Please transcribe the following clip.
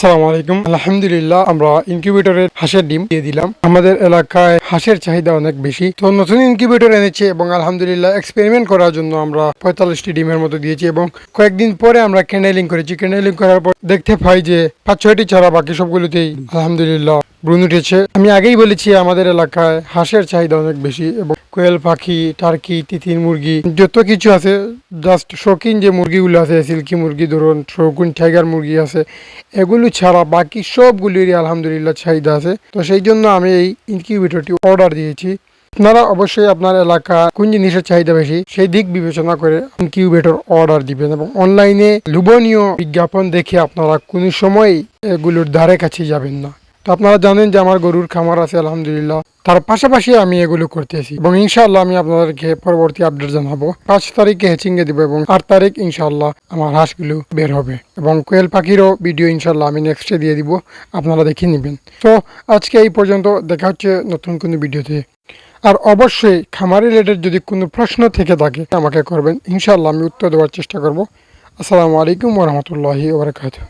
আসসালামু আলাইকুম। আলহামদুলিল্লাহ, আমরা ইনকিউবেটরের হাঁসের ডিম দিয়ে দিলাম। আমাদের এলাকায় হাঁসের চাহিদা অনেক বেশি। তো নতুন ইনকিউবেটর এনেছে এবং আলহামদুলিল্লাহ এক্সপেরিমেন্ট করার জন্য আমরা পঁয়তাল্লিশটি ডিমের মতো দিয়েছি এবং কয়েকদিন পরে আমরা ক্যান্ডেলিং করেছি। ক্যান্ডেলিং করার পর দেখতে পাই যে পাঁচ ছয়টি ছাড়া বাকি সবগুলোতেই আলহামদুলিল্লাহ ব্রুন উঠেছে আমি আগেই বলেছি, আমাদের এলাকায় হাঁসের চাহিদা অনেক বেশি এবং কোয়েল পাখি, টার্কি, তিতির মুরগি, যত কিছু আছে জাস্ট শৌখিন যে মুরগিগুলো আছে, সিল্কি মুরগি ধরুন, শৌখিন টাইগার মুরগি আছে, এগুলো ছাড়া বাকি সবগুলিরই আলহামদুলিল্লাহ চাহিদা আছে। তো সেই জন্য আমি এই ইনকিউবেটরটি অর্ডার দিয়েছি। আপনারা অবশ্যই আপনার এলাকা কোন জিনিসের চাহিদা বেশি, সেই দিক বিবেচনা করে ইনকিউবেটর অর্ডার দিবেন এবং অনলাইনে লোভনীয় বিজ্ঞাপন দেখে আপনারা কোনো সময় এগুলোর ধারে কাছে যাবেন না। তো আপনারা জানেন যে আমার গরুর খামার আছে, আলহামদুলিল্লাহ। তার পাশাপাশি আমি এগুলো করতেছি এবং ইনশাআল্লাহ আমি আপনাদেরকে পরবর্তী আপডেট জানাব। পাঁচ তারিখে হেচিংয়ে দিব এবং আট তারিখ ইনশাআল্লাহ আমার হাঁসগুলো বের হবে। এবং কোয়েল পাখিরও ভিডিও ইনশাআল্লাহ আমি নেক্সটে দিয়ে দিব। আপনারা দেখে নেবেন। তো আজকে এই পর্যন্ত দেখা হচ্ছে নতুন কোনো ভিডিওতে। আর অবশ্যই খামার রিলেটেড যদি কোনো প্রশ্ন থেকে থাকে, আমাকে করবেন। ইনশাআল্লাহ আমি উত্তর দেওয়ার চেষ্টা করব। আসসালামু আলাইকুম ওরহমতুল্লাহি ওবরাকাতুহ